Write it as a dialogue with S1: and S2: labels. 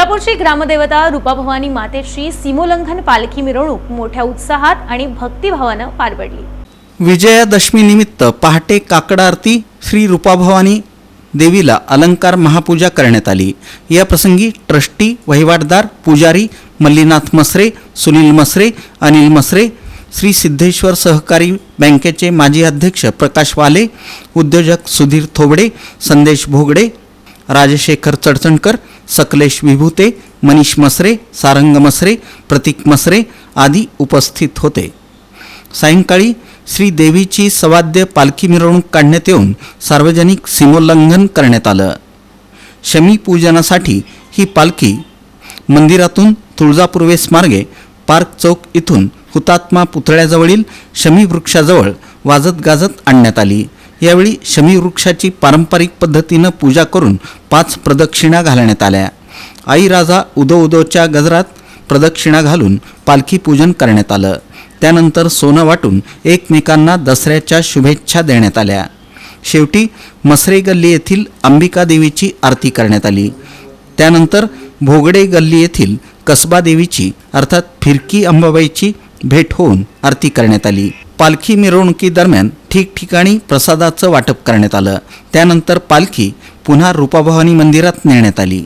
S1: सोलापूरची ग्रामदेवता रूपाभवानी मातेची सीमोल्लंघन पालखी मिरवणूक मोठ्या उत्साहात आणि भक्तिभावानं पार पडली.
S2: विजयादशमी निमित्त पहाटे काकड आरती श्री रूपाभवानी देवीला अलंकार महापूजा करण्यात आली. या प्रसंगी ट्रस्टी वहिवाटदार पुजारी मल्लीनाथ मसरे सुनील मसरे अनिल मसरे श्री सिद्धेश्वर सहकारी बँकेचे माजी अध्यक्ष प्रकाश वाले उद्योजक सुधीर थोबडे संदेश भोगडे राजशेखर चडचणकर सकलेश विभूते मनीष मसरे सारंग मसरे प्रतीक मसरे आदी उपस्थित होते. सायंकाळी श्रीदेवीची सवाद्य पालखी मिरवणूक काढण्यात येऊन सार्वजनिक सीमोल्लंघन करण्यात आलं. शमी पूजनासाठी ही पालखी मंदिरातून तुळजापूर्वेस मार्गे पार्क चौक इथून हुतात्मा पुतळ्याजवळील शमी वृक्षाजवळ वाजत गाजत आणण्यात आली. यावेळी शमी वृक्षाची पारंपरिक पद्धतीनं पूजा करून पाच प्रदक्षिणा घालण्यात आल्या. आई राजा उदो उदोच्या गजरात प्रदक्षिणा घालून पालखी पूजन करण्यात आलं. त्यानंतर सोनं वाटून एकमेकांना दसऱ्याच्या शुभेच्छा देण्यात आल्या. शेवटी मसरे गल्ली येथील अंबिका देवीची आरती करण्यात आली. त्यानंतर भोगडे गल्ली येथील कसबा देवीची अर्थात फिरकी अंबाबाईची भेट होऊन आरती करण्यात आली. पालखी मिरवणुकीदरम्यान ठिकठिकाणी प्रसादाचं वाटप करण्यात आलं. त्यानंतर पालखी पुन्हा रूपाभवानी मंदिरात नेण्यात आली.